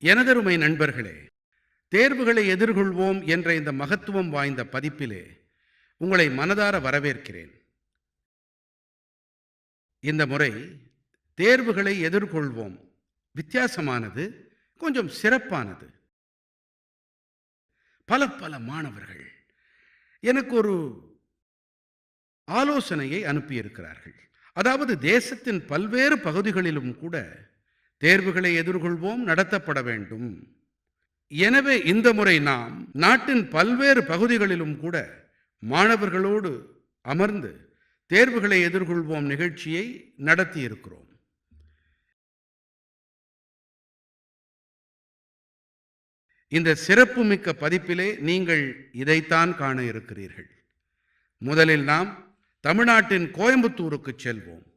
எனதருமை நண்பர்களே தேர்வுகளை எதிர்கொள்வோம் என்ற இந்த மகத்துவம் வாய்ந்த பதிப்பிலே உங்களை மனதார வரவேற்கிறேன். இந்த முறை தேர்வுகளை எதிர்கொள்வோம். வித்தியாசமானது கொஞ்சம் சிறப்பானது. பல பல மாணவர்கள் எனக்கு ஒரு ஆலோசனையை அனுப்பியிருக்கிறார்கள். அதாவது தேசத்தின் பல்வேறு பகுதிகளிலும் கூட தேர்வுகளை எதிர்கொள்வோம் நடத்தப்பட வேண்டும். எனவே இந்த முறை நாம் நாட்டின் பல்வேறு பகுதிகளிலும் கூட மாணவர்களோடு அமர்ந்து தேர்வுகளை எதிர்கொள்வோம் நிகழ்ச்சியை நடத்தியிருக்கிறோம். இந்த சிறப்புமிக்க பதிப்பிலே நீங்கள் இதைத்தான் காண இருக்கிறீர்கள். முதலில் நாம் தமிழ்நாட்டின் கோயம்புத்தூருக்கு செல்வோம்.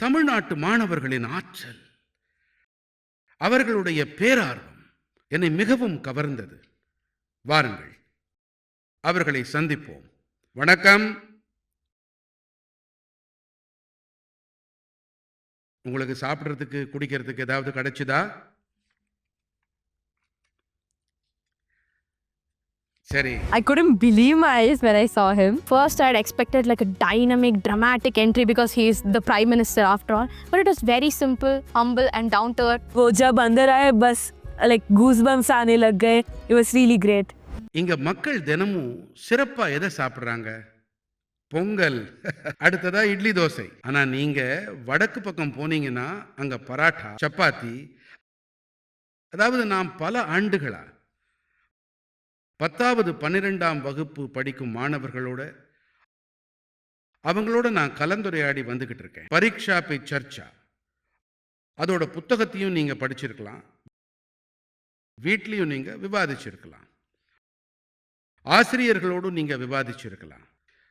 தமிழ்நாட்டு மாணவர்களின் ஆற்றல். அவர்களுடைய பேரார்வம் என்னை மிகவும் கவர்ந்தது. வாருங்கள் அவர்களை சந்திப்போம். வணக்கம். உங்களுக்கு சாப்பிட்றதுக்கு குடிக்கிறதுக்கு ஏதாவது கிடைச்சுதா? சரி I couldn't believe my eyes when I saw him. First, I had expected like a dynamic, dramatic entry because he is the prime minister after all. But it was very simple, humble, and down to earth. वो जब अंदर आए बस like goosebumps आने लग गए. It was really great. இங்க மக்கள் தினமும் சிறப்பா எதை சாப்பிடுறாங்க பொங்கல் அடுத்ததா இட்லி தோசை ஆனா நீங்க வடக்கு பக்கம் போனீங்கன்னா அங்க பராட்டா சப்பாத்தி அதாவது நாம் பல ஆண்டுகளா பத்தாவது பன்னிரெண்டாம் வகுப்பு படிக்கும் மாணவர்களோட அவங்களோட நான் கலந்துரையாடி வந்துக்கிட்டு இருக்கேன். பரீட்சா பே சர்ச்சா. அதோட புத்தகத்தையும் நீங்கள் படிச்சிருக்கலாம். வீட்லேயும் நீங்கள் விவாதிச்சிருக்கலாம். ஆசிரியர்களோடும் நீங்கள் விவாதிச்சிருக்கலாம்.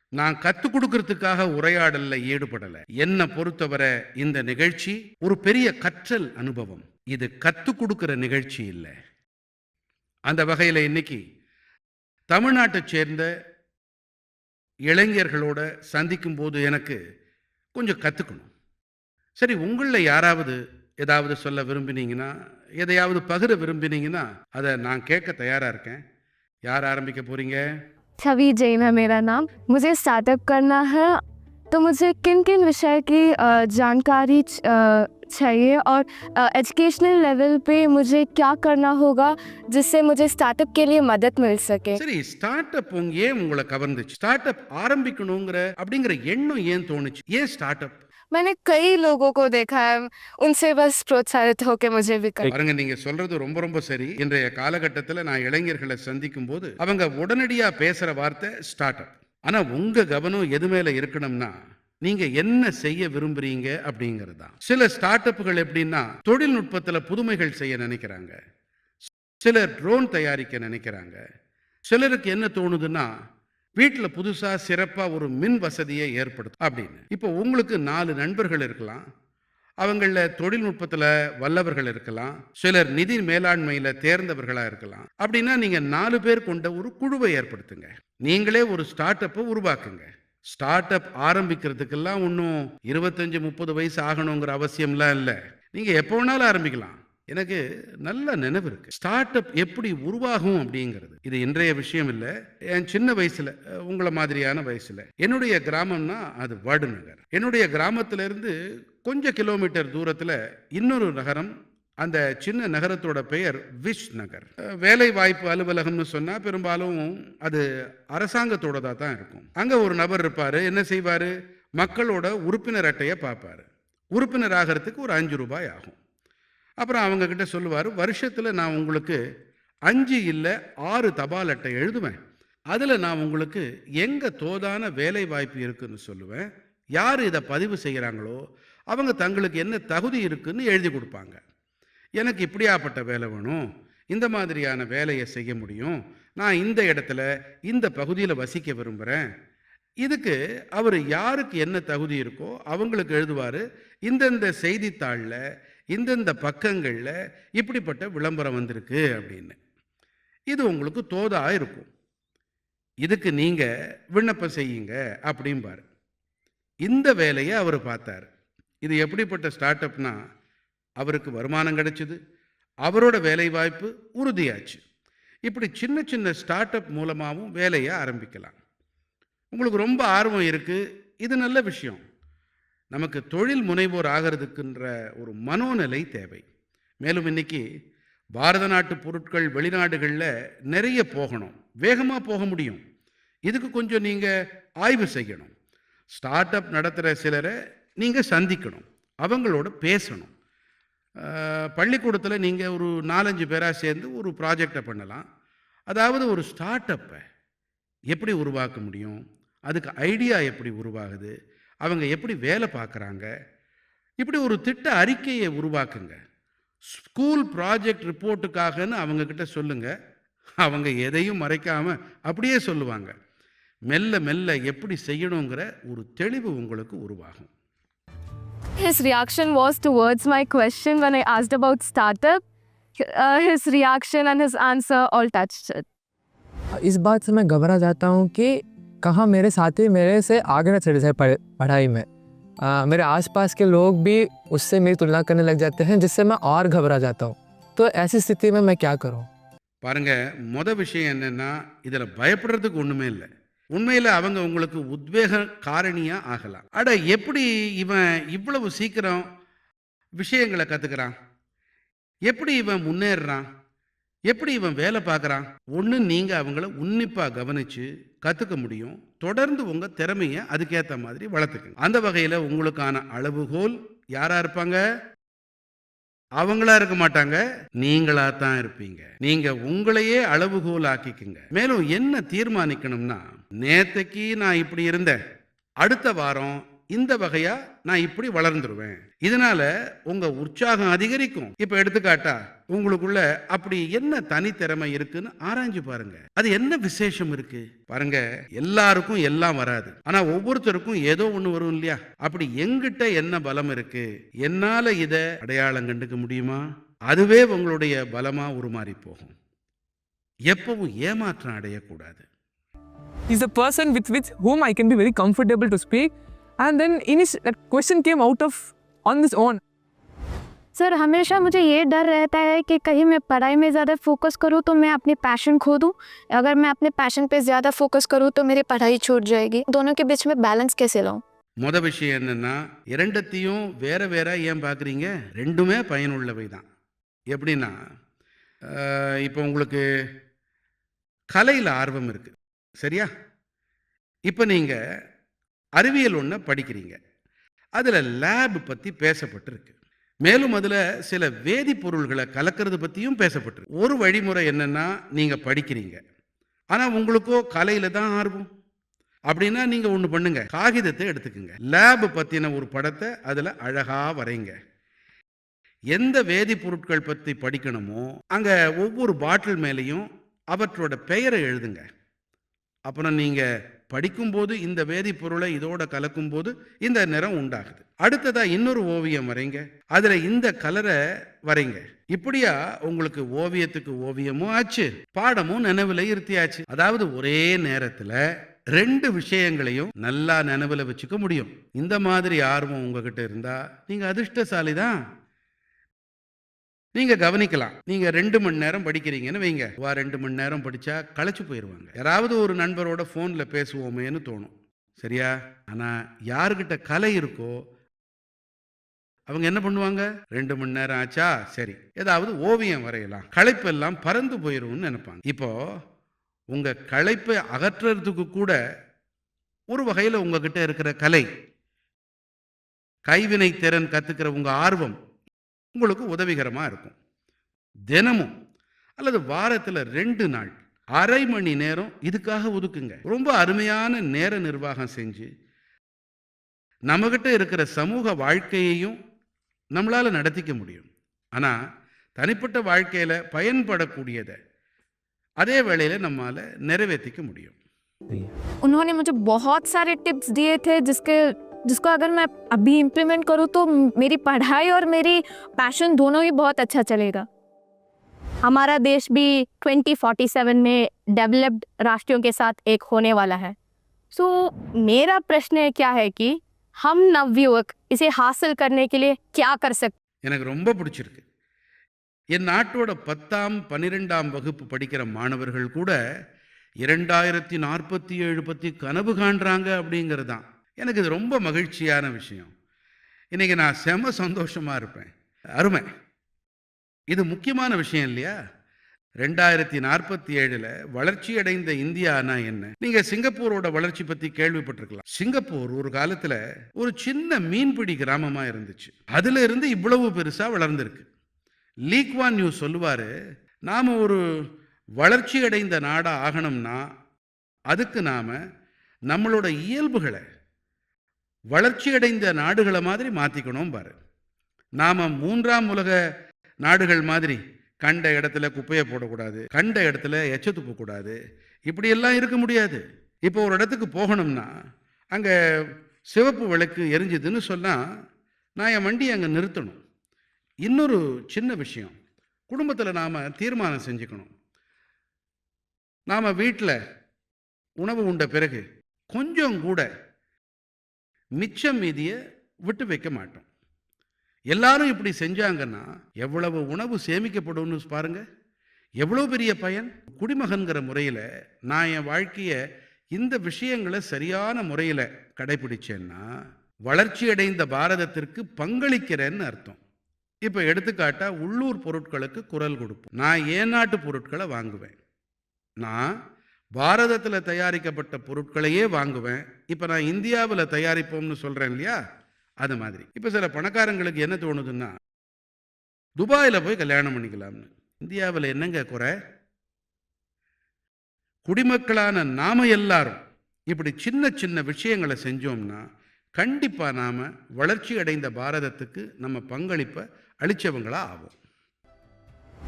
நான் கற்றுக் கொடுக்கறதுக்காக உரையாடலில் ஈடுபடலை. என்னை பொறுத்தவரை இந்த நிகழ்ச்சி ஒரு பெரிய கற்றல் அனுபவம். இது கற்றுக் கொடுக்குற நிகழ்ச்சி இல்லை. அந்த வகையில் இன்னைக்கு தமிழ்நாட்டைச் சேர்ந்த இளைஞர்களோட சந்திக்கும் போது எனக்கு கொஞ்சம் கற்றுக்கணும் சரி உங்களில் யாராவது ஏதாவது சொல்ல விரும்பினீங்கன்னா எதையாவது பகிர விரும்பினீங்கன்னா அதை நான் கேட்க தயாராக இருக்கேன் யார் ஆரம்பிக்க போறீங்க छवि जैन है मेरा नाम मुझे स्टार्टअप करना है तो मुझे किन किन विषय की अ, जानकारी च- अ, चाहिए और एजुकेशनल लेवल पे मुझे क्या करना होगा जिससे मुझे स्टार्टअप के लिए मदद मिल सके சரி ஸ்டார்ட் அப் உங்க ஏன் உங்களை கவர்ந்துச்சு ஸ்டார்ட் அப் ஆரம்பிக்கணுங்கிற அப்படிங்கிற எண்ணம் ஏன் தோணுச்சு ஏன் ஸ்டார்ட் அப் मैंने कई लोगों को देखा है उनसे बस प्रोत्साहित होकर मुझे भी कर பாருங்க நீங்க சொல்றது ரொம்ப ரொம்ப சரி இன்றைய காலகட்டத்தில் நான் இளைஞர்களை சந்திக்கும் போது அவங்க உடனடியா பேசுற வார்த்தை ஸ்டார்ட் அப் ஆனா உங்கள் கவனம் எது மேலே இருக்கணும்னா நீங்கள் என்ன செய்ய விரும்புறீங்க அப்படிங்கிறது தான் சில ஸ்டார்ட் அப்புகள் எப்படின்னா தொழில்நுட்பத்தில் புதுமைகள் செய்ய நினைக்கிறாங்க. சிலர் ட்ரோன் தயாரிக்க நினைக்கிறாங்க. சிலருக்கு என்ன தோணுதுன்னா வீட்டில் புதுசாக சிறப்பாக ஒரு மின் வசதியை ஏற்படுத்தும் அப்படின்னு. இப்போ உங்களுக்கு நாலு நண்பர்கள் இருக்கலாம். அவங்களில் தொழில்நுட்பத்தில் வல்லவர்கள் இருக்கலாம் சிலர் நிதி மேலாண்மையில் தேர்ந்தவர்களாக இருக்கலாம். அப்படின்னா நீங்கள் நாலு பேர் கொண்ட ஒரு குழுவை ஏற்படுத்துங்க. நீங்களே ஒரு ஸ்டார்ட் அப்பை உருவாக்குங்க. ஸ்டார்ட் அப் ஆரம்பிக்கிறதுக்கெல்லாம் ஒன்றும் இருபத்தஞ்சு முப்பது வயசு ஆகணுங்கிற அவசியம்லாம் இல்லை. நீங்கள் எப்போ வேணாலும் ஆரம்பிக்கலாம். எனக்கு நல்ல நினைவு இருக்கு. ஸ்டார்ட் அப் எப்படி உருவாகும் அப்படிங்கிறது. இது இன்றைய விஷயம் இல்லை. என் சின்ன வயசுல உங்களை மாதிரியான வயசுல. என்னுடைய கிராமம்னா அது வடுநகர். என்னுடைய கிராமத்துல இருந்து கொஞ்சம் கிலோமீட்டர் தூரத்தில் இன்னொரு நகரம் அந்த சின்ன நகரத்தோட பெயர் விஷ் நகர். வேலை வாய்ப்பு அலுவலகம்னு சொன்னால் பெரும்பாலும் அது அரசாங்கத்தோடதாக தான் இருக்கும். அங்கே ஒரு நபர் இருப்பார் என்ன செய்வார்? மக்களோட உறுப்பினர் அட்டையை பார்ப்பார். உறுப்பினர் ஆகிறதுக்கு ஒரு அஞ்சு ரூபாய் ஆகும். அப்புறம் அவங்கக்கிட்ட சொல்லுவார் வருஷத்தில் நான் உங்களுக்கு அஞ்சு இல்லை ஆறு தபால் அட்டை எழுதுவேன். அதில் நான் உங்களுக்கு எங்கே தோதான வேலை வாய்ப்பு இருக்குதுன்னு சொல்லுவேன். யார் இதை பதிவு செய்கிறாங்களோ அவங்க தங்களுக்கு என்ன தகுதி இருக்குன்னு எழுதி கொடுப்பாங்க. எனக்கு இப்படியாப்பட்ட வேலை வேணும். இந்த மாதிரியான வேலையை செய்ய முடியும். நான் இந்த இடத்துல இந்த பகுதியில் வசிக்க விரும்புகிறேன் இதுக்கு அவர் யாருக்கு என்ன தகுதி இருக்கோ அவங்களுக்கு எழுதுவார். இந்தந்த செய்தித்தாளில் இந்தந்த பக்கங்களில் இப்படிப்பட்ட விளம்பரம் வந்திருக்கு அப்படின்னு. இது உங்களுக்கு தோதாக இருக்கும். இதுக்கு நீங்கள் விண்ணப்பம் செய்யுங்க அப்படிம்பார். இந்த வேலையை அவர் பார்த்தார். இது எப்படிப்பட்ட ஸ்டார்ட் அப்னா அவருக்கு வருமானம் கிடைச்சிது அவரோட வேலைவாய்ப்பு உறுதியாச்சு. இப்படி சின்ன சின்ன ஸ்டார்ட் அப் மூலமாகவும் வேலையை ஆரம்பிக்கலாம். உங்களுக்கு ரொம்ப ஆர்வம் இருக்குது இது நல்ல விஷயம். நமக்கு தொழில் முனைவோர் ஆகிறதுக்குன்ற ஒரு மனோநிலை தேவை. மேலும் இன்னைக்கு பாரத நாட்டு பொருட்கள் வெளிநாடுகளில் நிறைய போகணும் வேகமாக போக முடியும். இதுக்கு கொஞ்சம் நீங்கள் ஆய்வு செய்யணும். ஸ்டார்ட் அப் நடத்துகிற சிலரை நீங்கள் சந்திக்கணும். அவங்களோட பேசணும். பள்ளிக்கூடத்தில் நீங்கள் ஒரு நாலஞ்சு பேராக சேர்ந்து ஒரு ப்ராஜெக்டை பண்ணலாம். அதாவது ஒரு ஸ்டார்ட் அப்பை எப்படி உருவாக்க முடியும்? அதுக்கு ஐடியா எப்படி உருவாகுது? அவங்க எப்படி வேலை பார்க்குறாங்க? இப்படி ஒரு திட்ட அறிக்கையை உருவாக்குங்க. ஸ்கூல் ப்ராஜெக்ட் ரிப்போர்ட்டுக்காகன்னு அவங்கக்கிட்ட சொல்லுங்கள் அவங்க எதையும் மறைக்காமல் அப்படியே சொல்லுவாங்க. மெல்ல மெல்ல எப்படி செய்யணுங்கிற ஒரு தெளிவு உங்களுக்கு உருவாகும். His reaction was towards my question when I asked about startup. Uh, his reaction and his answer all touched it. इस बात से मैं घबरा जाता हूँ कि कहाँ मेरे साथी मेरे से आगे न चले जाए पढ़- पढ़ाई में आ, मेरे आसपास के लोग भी उससे मेरी तुलना करने लग जाते हैं जिससे मैं और घबरा जाता हूँ तो ऐसी स्थिति में मैं क्या करूँ பாருங்க முத விஷயம் என்னன்னா இதில் பயப்படுறதுக்கு ஒன்றுமே இல்லை உண்மையில் அவங்க உங்களுக்கு உத்வேக காரணியாக ஆகலாம். அட எப்படி இவன் இவ்வளவு சீக்கிரம் விஷயங்களை கற்றுக்கிறான் எப்படி இவன் முன்னேறுறான்? எப்படி இவன் வேலை பார்க்குறான்? ஒன்று நீங்கள் அவங்கள உன்னிப்பாக கவனித்து கற்றுக்க முடியும். தொடர்ந்து உங்கள் திறமையை அதுக்கேற்ற மாதிரி வளர்த்துக்கணும் அந்த வகையில் உங்களுக்கான அளவுகோல் யாராக இருப்பாங்க? அவங்களா இருக்க மாட்டாங்க. நீங்களா தான் இருப்பீங்க. நீங்க உங்களையே அளவுகோல் ஆக்கிக்குங்க மேலும் என்ன தீர்மானிக்கணும்னா நேத்தைக்கு நான் இப்படி இருந்தேன் அடுத்த வாரம் இந்த வகையா நான் இப்படி வளர்ந்துருவேன். இதனால உங்க உற்சாகம் அதிகரிக்கும். இப்ப எடுத்துக்காட்டா உங்களுக்குள்ள அப்படி என்ன தனித்திறமை இருக்குன்னு ஆராய்ஞ்சு பாருங்க. அது என்ன விசேஷம் இருக்கு? பாருங்க எல்லாருக்கும் எல்லாம் வராது. ஆனா ஒவ்வொருத்தருக்கும் ஏதோ ஒண்ணு வரும் இல்லையா? அப்படி எங்கிட்ட என்ன பலம் இருக்கு? என்னால இதை அடையாளம் கண்டுக்க முடியுமா? அதுவே உங்களுடைய பலமா உருமாறி போகும். எப்பவும் ஏமாற்றம் அடையக்கூடாது. He's a person with which whom I can be very comfortable to speak and then in his that question came out of on his own sir हमेशा मुझे ये डर रहता है कि कहीं मैं पढ़ाई में ज़्यादा फोकस करूँ तो मैं अपनी पैशन खो दूँ अगर मैं अपने पैशन पे ज़्यादा फोकस करूँ तो मेरी पढ़ाई छूट जाएगी दोनों के बीच में बैलेंस कैसे लाऊं முத விஷயம் என்னன்னா இரண்டத்தையும் வேற வேற ஏன் பார்க்குறீங்க ரெண்டுமே பயனுள்ளவை தான் எப்படின்னா அஹ், இப்போ உங்களுக்கு கலையில் ஆர்வம் இருக்கு சரியா? இப்போ நீங்கள் அறிவியல் ஒன்றை படிக்கிறீங்க. அதில் லேப் பற்றி பேசப்பட்டிருக்கு. மேலும் அதில் சில வேதிப்பொருள்களை கலக்கிறது பற்றியும் பேசப்பட்டிருக்கு. ஒரு வழிமுறை என்னென்னா நீங்கள் படிக்கிறீங்க. ஆனால் உங்களுக்கோ கலையில் தான் ஆர்வம். அப்படின்னா நீங்கள் ஒன்று பண்ணுங்க. காகிதத்தை எடுத்துக்கோங்க. லேப் பற்றின ஒரு படத்தை அதில் அழகாக வரைங்க. எந்த வேதிப்பொருட்கள் பற்றி படிக்கணுமோ அங்கே ஒவ்வொரு பாட்டில் மேலேயும் அவற்றோட பெயரை எழுதுங்க. அப்புறம் நீங்கள் படிக்கும்போது இந்த வேதிப்பொருளை இதோட கலக்கும்போது இந்த நிறம் உண்டாகுது. அடுத்ததா இன்னொரு ஓவியம் வரைங்க. அதில் இந்த கலரை வரைங்க. இப்படியா உங்களுக்கு ஓவியத்துக்கு ஓவியமும் ஆச்சு பாடமும் நினைவுல இருத்தியாச்சு. அதாவது ஒரே நேரத்தில் ரெண்டு விஷயங்களையும் நல்லா நினைவுல வச்சுக்க முடியும். இந்த மாதிரி ஆர்வம் உங்ககிட்ட இருந்தா நீங்க அதிர்ஷ்டசாலி தான் நீங்க கவனிக்கலாம். நீங்க ரெண்டு மணி நேரம் படிக்கிறீங்கன்னு வைங்க. வா ரெண்டு மணி நேரம் படிச்சா களைச்சு போயிடுவாங்க யாராவது ஒரு நண்பரோட போன்ல பேசுவோமேன்னு தோணும். சரியா? ஆனா யாருக்கிட்ட கலை இருக்கோ அவங்க என்ன பண்ணுவாங்க? ரெண்டு மணி நேரம் ஆச்சா? சரி. ஏதாவது ஓவியம் வரையலாம். களைப்பெல்லாம் பறந்து போயிடும்னு நினைப்பாங்க. இப்போ உங்க களைப்பை அகற்றுறதுக்கு கூட ஒரு வகையில் உங்ககிட்ட இருக்கிற கலை. கைவினை திறன் கத்துக்கிற உங்க ஆர்வம். உங்களுக்கு உதவிகரமாக இருக்கும் தினமும் அல்லது வாரத்தில் ரெண்டு நாள் அரை மணி நேரம் இதுக்காக ஒதுக்குங்க ரொம்ப அருமையான நேர நிர்வாகம் செஞ்சு நம்மகிட்ட இருக்கிற சமூக வாழ்க்கையையும் நம்மளால் நடத்திக்க முடியும் ஆனால் தனிப்பட்ட வாழ்க்கையில் பயன்படக்கூடியதை அதே வேளையில் நம்மால் நிறைவேற்றிக்க முடியும் उन्होंने मुझे बहुत सारे टिप्स दिए थे जिसके जिसको अगर मैं अभी इम्प्लीमेंट करूँ तो मेरी पढ़ाई और मेरी पैशन दोनों ही बहुत अच्छा चलेगा हमारा देश भी 2047 में डेवलप्ड राष्ट्रों के साथ एक होने वाला है सो मेरा प्रश्न क्या है कि हम नवयुवक इसे हासिल करने के लिए क्या कर सकते எனக்கு ரொம்ப பிடிச்சிருக்கு என் நாட்டோட பத்தாம் பன்னிரெண்டாம் வகுப்பு படிக்கிற மாணவர்கள் கூட இரண்டாயிரத்தி நாற்பத்தி ஏழு பற்றி கனவு காண்றாங்க அப்படிங்கிறது தான் எனக்கு இது ரொம்ப மகிழ்ச்சியான விஷயம். இன்னைக்கு நான் செம சந்தோஷமாக இருப்பேன். அருமை. இது முக்கியமான விஷயம் இல்லையா? ரெண்டாயிரத்தி நாற்பத்தி ஏழில் வளர்ச்சி அடைந்த இந்தியானா என்ன? நீங்கள் சிங்கப்பூரோட வளர்ச்சி பற்றி கேள்விப்பட்டிருக்கலாம். சிங்கப்பூர் ஒரு காலத்தில் ஒரு சின்ன மீன்பிடி கிராமமாக இருந்துச்சு. அதில் இருந்து இவ்வளவு பெருசாக வளர்ந்துருக்கு. லீக்வான் நியூஸ் சொல்லுவார் நாம் ஒரு வளர்ச்சி அடைந்த நாடாக ஆகணும்னா அதுக்கு நாம் நம்மளோட இயல்புகளை வளர்ச்சியடைந்த நாடுகளை மாதிரி மாற்றிக்கணும் பாரு. நாம் மூன்றாம் உலக நாடுகள் மாதிரி கண்ட இடத்துல குப்பையை போடக்கூடாது கண்ட இடத்துல எச்ச துப்பக்கூடாது இப்படியெல்லாம் இருக்க முடியாது. இப்போ ஒரு இடத்துக்கு போகணும்னா அங்கே சிவப்பு விளக்கு எரிஞ்சுதுன்னு சொன்னால் நான் என் வண்டியை அங்கே நிறுத்தணும். இன்னொரு சின்ன விஷயம் குடும்பத்தில் நாம் தீர்மானம் செஞ்சுக்கணும். நாம் வீட்டில் உணவு உண்ட பிறகு கொஞ்சம் கூட மிச்சம் மீதியை விட்டு வைக்க மாட்டோம். எல்லாரும் இப்படி செஞ்சாங்கன்னா எவ்வளவு உணவு சேமிக்கப்படும்னு பாருங்க. எவ்வளோ பெரிய பயன்? குடிமகன்கிற முறையில் நான் என் வாழ்க்கையை இந்த விஷயங்களை சரியான முறையில் கடைபிடிச்சேன்னா வளர்ச்சியடைந்த பாரதத்திற்கு பங்களிக்கிறேன்னு அர்த்தம். இப்போ எடுத்துக்காட்டால் உள்ளூர் பொருட்களுக்கு குரல் கொடுப்போம். நான் ஏன் நாட்டு பொருட்களை வாங்குவேன்? நான் பாரதத்தில் தயாரிக்கப்பட்ட பொருட்களையே வாங்குவேன். இப்போ நான் இந்தியாவில் தயாரிப்போம்னு சொல்கிறேன் இல்லையா? அது மாதிரி. இப்போ சில பணக்காரங்களுக்கு என்ன தோணுதுன்னா துபாயில் போய் கல்யாணம் பண்ணிக்கலாம்னு. இந்தியாவில் என்னங்க குறை? குடிமக்களான நாம எல்லாரும் இப்படி சின்ன சின்ன விஷயங்களை செஞ்சோம்னா கண்டிப்பாக நாம் வளர்ச்சி அடைந்த பாரதத்துக்கு நம்ம பங்களிப்பை அளித்தவங்களாக ஆகும்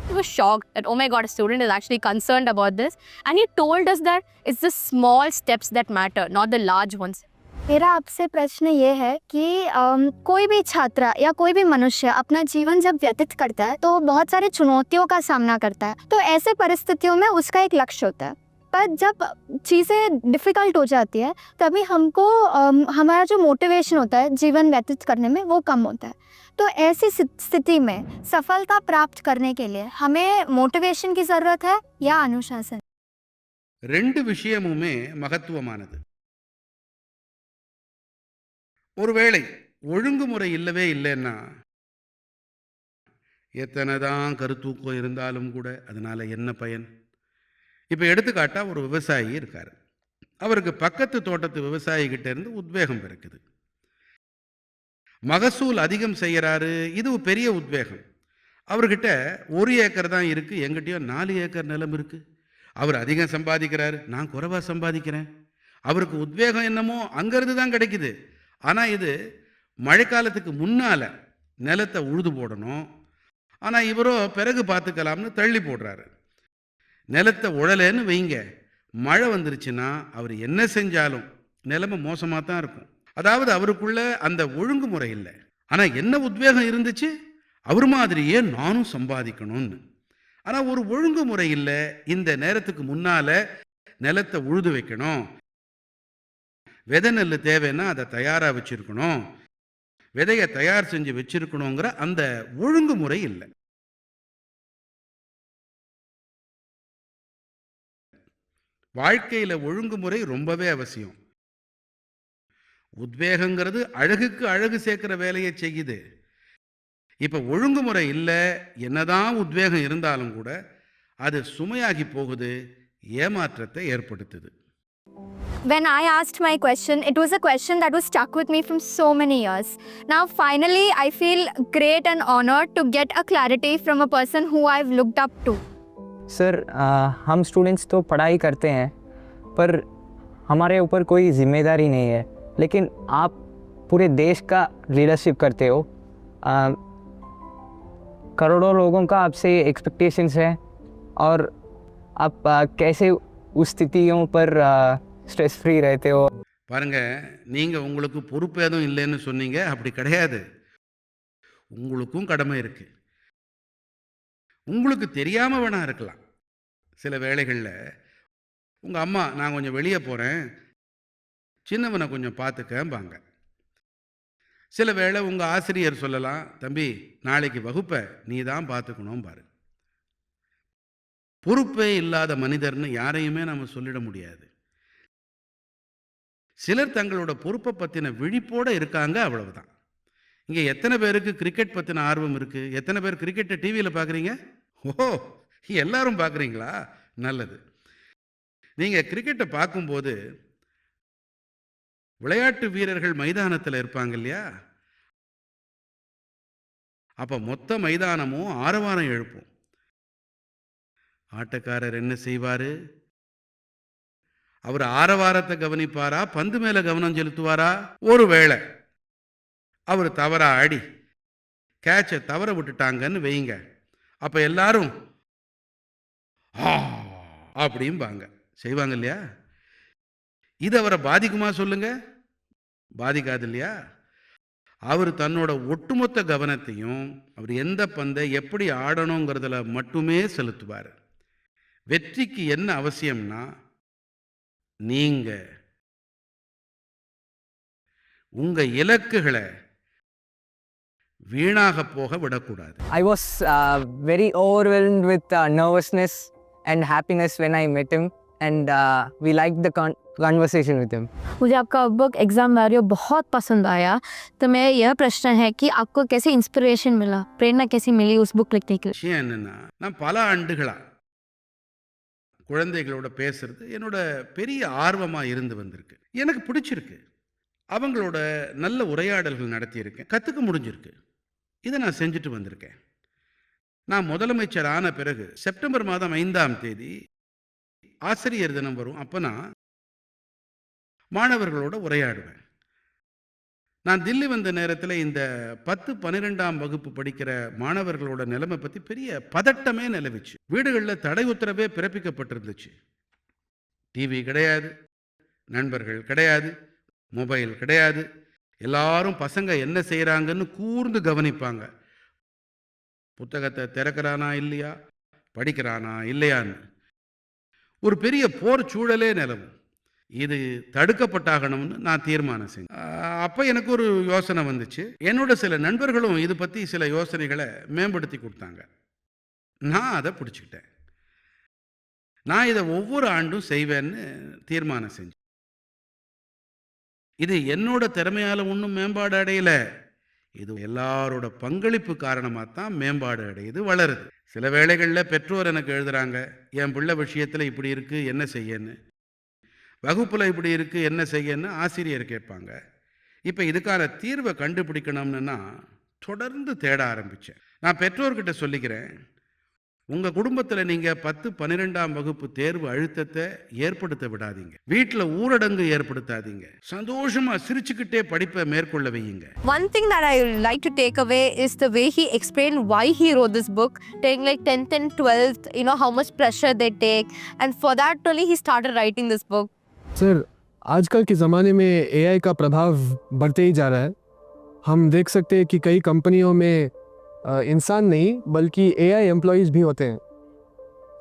He was shocked that, oh my god, a student is actually concerned about this. And he told us that it's the small steps that matter, not the large ones. मेरा आपसे प्रश्न ये है कि आ, कोई भी छात्र या कोई भी मनुष्य अपना जीवन जब व्यतीत करता है तो बहुत सारे चुनौतियों का सामना करता है तो ऐसे परिस्थितियों में उसका एक लक्ष्य होता है पर जब चीज़ें डिफ़िकल्ट हो जाती है तभी हमको अम, हमारा जो मोटिवेशन होता है जीवन व्यतीत करने में वो कम होता है तो ऐसी स्थित- स्थिति में सफलता प्राप्त करने के लिए हमें मोटिवेशन की ज़रूरत है या अनुशासन ரெண்டு விஷயமுமே மகத்துவமானது ஒருவேளை ஒழுங்குமுறை இல்லவே இல்லைன்னா எத்தனை தான் கருத்தூக்கம் இருந்தாலும் கூட அதனால என்ன பயன் இப்போ எடுத்துக்காட்டால் ஒரு விவசாயி இருக்கார். அவருக்கு பக்கத்து தோட்டத்து விவசாயிகிட்டேருந்து இருந்து உத்வேகம் பிறக்குது. மகசூல் அதிகம் செய்கிறாரு இது பெரிய உத்வேகம். அவர்கிட்ட ஒரு ஏக்கர் தான் இருக்குது எங்கிட்டயோ நாலு ஏக்கர் நிலம் இருக்குது அவர் அதிகம் சம்பாதிக்கிறாரு நான் குறைவாக சம்பாதிக்கிறேன். அவருக்கு உத்வேகம் என்னமோ அங்கேருந்து தான் கிடைக்குது. ஆனால் இது மழைக்காலத்துக்கு முன்னால் நிலத்தை உழுது போடணும். ஆனால் இவரோ பிறகு பார்த்துக்கலாம்னு தள்ளி போடுறாரு. நிலத்தை உழலைன்னு வைங்க. மழை வந்துருச்சுன்னா அவர் என்ன செஞ்சாலும் நிலைமை மோசமாக தான் இருக்கும். அதாவது அவருக்குள்ள அந்த ஒழுங்குமுறை இல்லை. ஆனால் என்ன உத்வேகம் இருந்துச்சு? அவர் மாதிரியே நானும் சம்பாதிக்கணும்னு. ஆனால் ஒரு ஒழுங்குமுறை இல்லை. இந்த நேரத்துக்கு முன்னால் நிலத்தை உழுது வைக்கணும். விதை நெல் தேவைன்னா அதை தயாராக வச்சுருக்கணும். விதையை தயார் செஞ்சு வச்சுருக்கணுங்கிற அந்த ஒழுங்குமுறை இல்லை. வாழ்க்கையில் ஒழுங்குமுறை ரொம்பவே அவசியம் உத்வேகங்கிறது அழகுக்கு அழகு சேர்க்குற வேலையை செய்யுது இப்போ ஒழுங்குமுறை இல்லை என்னதான் உத்வேகம் இருந்தாலும் கூட அது சுமையாகி போகுது ஏமாற்றத்தை ஏற்படுத்துது When I asked my question, it was a question that was stuck with me from so many years. Now, finally, I feel great and honored to get a clarity from a person who I've looked up to. Sir आ, हम students तो पढ़ाई करते हैं पर हमारे ऊपर कोई जिम्मेदारी नहीं है लेकिन आप पूरे देश का लीडरशिप करते हो आ, करोड़ों लोगों का आपसे एक्सपेक्टेशंस है और आप आ, कैसे उस स्थितियों पर स्ट्रेस फ्री रहते हो பாருங்க நீங்க உங்களுக்கு பொறுப்பு எதுவும் இல்லைன்னு சொன்னீங்க அப்படி கிடையாது உங்களுக்கும் கடமை இருக்கு உங்களுக்கு தெரியாமல் வேணா இருக்கலாம். சில வேளைகளில் உங்கள் அம்மா நான் கொஞ்சம் வெளியே போகிறேன் சின்னவனை கொஞ்சம் பார்த்துக்கம்பாங்க சில வேளை உங்கள் ஆசிரியர் சொல்லலாம் தம்பி நாளைக்கு வகுப்பை நீ தான் பார்த்துக்கணும் பாரு. பொறுப்பே இல்லாத மனிதர்னு யாரையுமே நம்ம சொல்லிட முடியாது. சிலர் தங்களோட பொறுப்பை பற்றின விழிப்போடு இருக்காங்க அவ்வளவுதான். இங்கே எத்தனை பேருக்கு கிரிக்கெட் பற்றின ஆர்வம் இருக்குது எத்தனை பேர் கிரிக்கெட்டை டிவியில் பார்க்குறீங்க ஓ எல்லாரும் பார்க்குறீங்களா? நல்லது. நீங்கள் கிரிக்கெட்டை பார்க்கும்போது விளையாட்டு வீரர்கள் மைதானத்தில் இருப்பாங்க இல்லையா? அப்போ மொத்த மைதானமும் ஆரவாரம் எழுப்பும். ஆட்டக்காரர் என்ன செய்வார்? அவர் ஆரவாரத்தை கவனிப்பாரா? பந்து மேலே கவனம் செலுத்துவாரா? ஒருவேளை அவர் தவறா ஆடி கேட்சை தவற விட்டுட்டாங்கன்னு வைங்க அப்போ எல்லாரும் ஆ அப்படிம்பாங்க. செய்வாங்க இல்லையா? இது அவரை பாதிக்குமா சொல்லுங்க? பாதிக்காது இல்லையா? அவர் தன்னோட ஒட்டுமொத்த கவனத்தையும் அவர் எந்த பந்தை எப்படி ஆடணுங்கிறதுல மட்டுமே செலுத்துவார். வெற்றிக்கு என்ன அவசியம்னா நீங்கள் உங்கள் இலக்குகளை வீணாக போக விடக்கூடாது I was uh, very overwhelmed with uh, nervousness and happiness when I met him, and uh, we liked the con- conversation with him. मुझे आपका बुक एग्जाम वैरियो बहुत पसंद आया तो मेरा यह प्रश्न है कि आपको कैसे इंस्पिरेशन मिला प्रेरणा कैसी मिली उस बुक लिखने के लिए விஷயம் என்னன்னா நான் பல ஆண்டுகளா குழந்தைகளோட பேசுறது என்னோட பெரிய ஆர்வமாக இருந்து வந்திருக்கு எனக்கு பிடிச்சிருக்கு அவங்களோட நல்ல உரையாடல்கள் நடத்தியிருக்கேன் கற்றுக்க முடிஞ்சிருக்கு இதை நான் செஞ்சுட்டு வந்திருக்கேன். நான் முதலமைச்சர் ஆன பிறகு செப்டம்பர் மாதம் ஐந்தாம் தேதி ஆசிரியர் தினம் வரும். அப்போ நான் மாணவர்களோட உரையாடுவேன். நான் தில்லி வந்த நேரத்தில் இந்த பத்து பன்னிரெண்டாம் வகுப்பு படிக்கிற மாணவர்களோட நிலைமை பற்றி பெரிய பதட்டமே நிலவிச்சு. வீடுகளில் தடை உத்தரவே பிறப்பிக்கப்பட்டிருந்துச்சு. டிவி கிடையாது நண்பர்கள் கிடையாது மொபைல் கிடையாது எல்லாரும் பசங்க என்ன செய்கிறாங்கன்னு கூர்ந்து கவனிப்பாங்க. புத்தகத்தை திறக்கிறானா இல்லையா? படிக்கிறானா இல்லையான்னு. ஒரு பெரிய போர் சூழலே நிலவும். இது தடுக்கப்பட்டாகணும்னு நான் தீர்மானம் செஞ்சேன். அப்போ எனக்கு ஒரு யோசனை வந்துச்சு. என்னோட சில நண்பர்களும் இது பற்றி சில யோசனைகளை மேம்படுத்தி கொடுத்தாங்க. நான் அதை பிடிச்சிக்கிட்டேன். நான் இதை ஒவ்வொரு ஆண்டும் செய்வேன்னு தீர்மானம் செஞ்சேன். இது என்னோட திறமையால் ஒன்றும் மேம்பாடு அடையலை. இது எல்லாரோட பங்களிப்பு காரணமாக தான் மேம்பாடு அடையுது வளருது. சில வேளைகளில் பெற்றோர் எனக்கு எழுதுகிறாங்க என் பிள்ளை விஷயத்தில் இப்படி இருக்கு என்ன செய்யன்னு? வகுப்பில் இப்படி இருக்கு என்ன செய்யன்னு? ஆசிரியர் கேட்பாங்க. இப்போ இதுக்கான தீர்வை கண்டுபிடிக்கணும்னுனா தொடர்ந்து தேட ஆரம்பித்தேன் நான் பெற்றோர்கிட்ட சொல்லிக்கிறேன் உங்கள் குடும்பத்தில் நீங்கள் பத்து பன்னிரெண்டாம் வகுப்பு தேர்வு அழுத்தத்தை ஏற்படுத்த விடாதீங்க வீட்டில் ஊரடங்கு ஏற்படுத்தாதீங்க சந்தோஷமாக சிரிச்சுக்கிட்டே படிப்பை மேற்கொள்ள வையுங்க One thing that I would like to take away is the way he explained why he wrote this book, taking like 10th and 12th, you know, how much pressure they take. And for that only he started writing this book. Sir आजकल के ज़माने में AI का प्रभाव बढ़ते ही जा रहा है हम देख सकते हैं कि कई कंपनियों में अ, इंसान नहीं बल्कि एआई एम्प्लॉयज़ भी होते हैं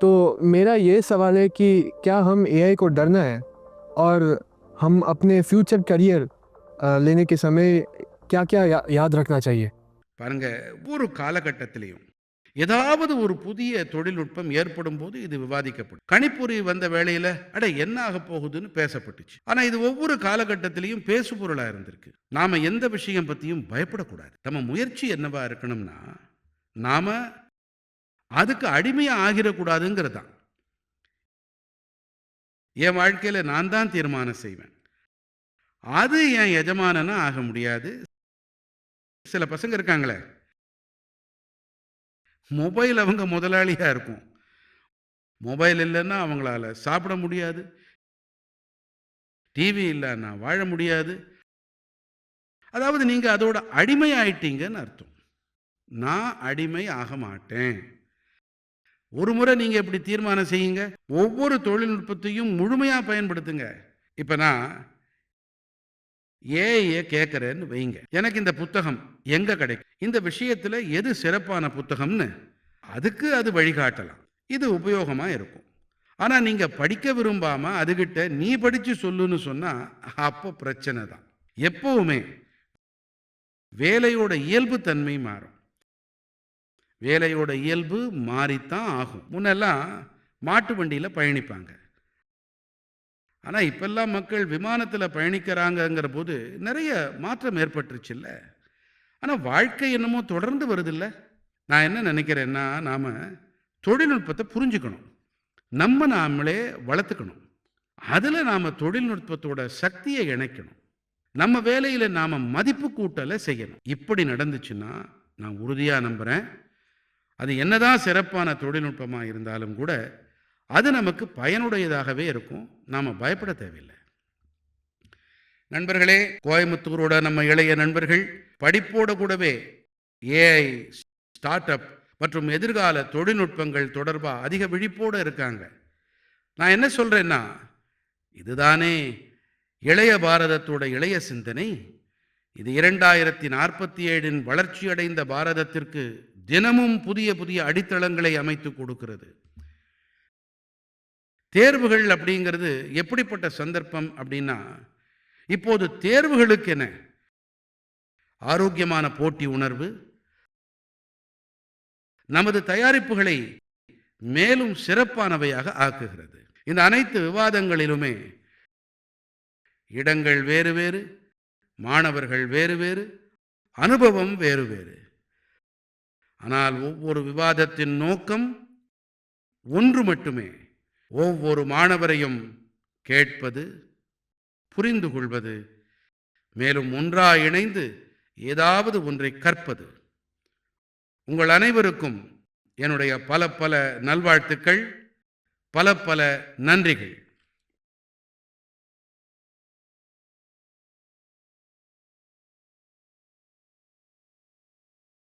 तो मेरा ये सवाल है कि क्या हम एआई को डरना है और हम अपने फ्यूचर करियर अ, लेने के समय क्या क्या या, याद रखना चाहिए பாருங்க ஒவ்வொரு காலகட்டத்திலையும் ஏதாவது ஒரு புதிய தொழில்நுட்பம் ஏற்படும் போது இது விவாதிக்கப்படும். கணிப்பொறி வந்த வேளையில அட என்ன ஆக போகுதுன்னு பேசப்பட்டுச்சு. ஆனா இது ஒவ்வொரு காலகட்டத்திலையும் பேசு பொருளா இருந்திருக்கு. நாம எந்த விஷயம் பத்தியும் பயப்படக்கூடாது. நம்ம முயற்சி என்னவா இருக்கணும்னா நாம அதுக்கு அடிமையா ஆகிடக்கூடாதுங்கிறது தான் என் வாழ்க்கையில நான் தான் தீர்மானம் செய்வேன். அது என் எஜமானனா ஆக முடியாது. சில பசங்க இருக்காங்களே மொபைல் அவங்க முதலாளியாக இருக்கும். மொபைல் இல்லைன்னா அவங்களால சாப்பிட முடியாது. டிவி இல்லைன்னா வாழ முடியாது. அதாவது நீங்கள் அதோட அடிமை ஆயிட்டீங்கன்னு அர்த்தம். நான் அடிமை ஆக மாட்டேன். ஒரு முறை நீங்கள் இப்படி தீர்மானம் செய்யுங்க? ஒவ்வொரு தொழில்நுட்பத்தையும் முழுமையாக பயன்படுத்துங்க. இப்போ நான் ஏஐய கேட்குறேன்னு வைங்க. எனக்கு இந்த புத்தகம் எங்கே கிடைக்கும்? இந்த விஷயத்தில் எது சிறப்பான புத்தகம்னு அதுக்கு அது வழிகாட்டலாம். இது உபயோகமாக இருக்கும். ஆனால் நீங்கள் படிக்க விரும்பாமல் அதுகிட்ட நீ படிச்சு சொல்லுன்னு சொன்னால் அப்போ பிரச்சனை தான். எப்போவுமே வேலையோட இயல்பு தன்மை மாறும். வேலையோட இயல்பு மாறித்தான் ஆகும். முன்னெல்லாம் மாட்டு வண்டியில் பயணிப்பாங்க. ஆனால் இப்பெல்லாம் மக்கள் விமானத்தில் பயணிக்கிறாங்கங்கிற போது நிறைய மாற்றம் ஏற்பட்டுருச்சுல்ல? ஆனால் வாழ்க்கை என்னமோ தொடர்ந்து வருதில்ல. நான் என்ன நினைக்கிறேன்னா நாம் தொழில்நுட்பத்தை புரிஞ்சுக்கணும். நம்ம நாமளே வளர்த்துக்கணும். அதில் நாம் தொழில்நுட்பத்தோட சக்தியை இணைக்கணும். நம்ம வேலையில் நாம் மதிப்பு கூட்டலை செய்யணும். இப்படி நடந்துச்சுன்னா நான் உறுதியாக நம்புகிறேன் அது என்னதான் சிறப்பான தொழில்நுட்பமாக இருந்தாலும் கூட அது நமக்கு பயனுடையதாகவே இருக்கும். நாம் பயப்பட தேவையில்லை. நண்பர்களே கோயம்புத்தூரோட நம்ம இளைய நண்பர்கள் படிப்போடு கூடவே ஏஐ ஸ்டார்ட் அப் மற்றும் எதிர்கால தொழில்நுட்பங்கள் தொடர்பாக அதிக விழிப்போடு இருக்காங்க. நான் என்ன சொல்கிறேன்னா இதுதானே இளைய பாரதத்தோட இளைய சிந்தனை. இது இரண்டாயிரத்தி நாற்பத்தி ஏழின் வளர்ச்சியடைந்த பாரதத்திற்கு தினமும் புதிய புதிய அடித்தளங்களை அமைத்து கொடுக்கிறது. தேர்வுகள் அப்படிங்கிறது எப்படிப்பட்ட சந்தர்ப்பம் அப்படின்னா இப்போது தேர்வுகளுக்கென ஆரோக்கியமான போட்டி உணர்வு நமது தயாரிப்புகளை மேலும் சிறப்பானவையாக ஆக்குகிறது. இந்த அனைத்து விவாதங்களிலுமே இடங்கள் வேறு வேறு மாணவர்கள் வேறு வேறு அனுபவம் வேறு வேறு. ஆனால் ஒவ்வொரு விவாதத்தின் நோக்கம் ஒன்று மட்டுமே. ஒவ்வொரு மாணவரையும் கேட்பது புரிந்து கொள்வது மேலும் ஒன்றாய் இணைந்து ஏதாவது ஒன்றை கற்பது. உங்கள் அனைவருக்கும் என்னுடைய பல பல நல்வாழ்த்துக்கள் பல பல நன்றிகள்.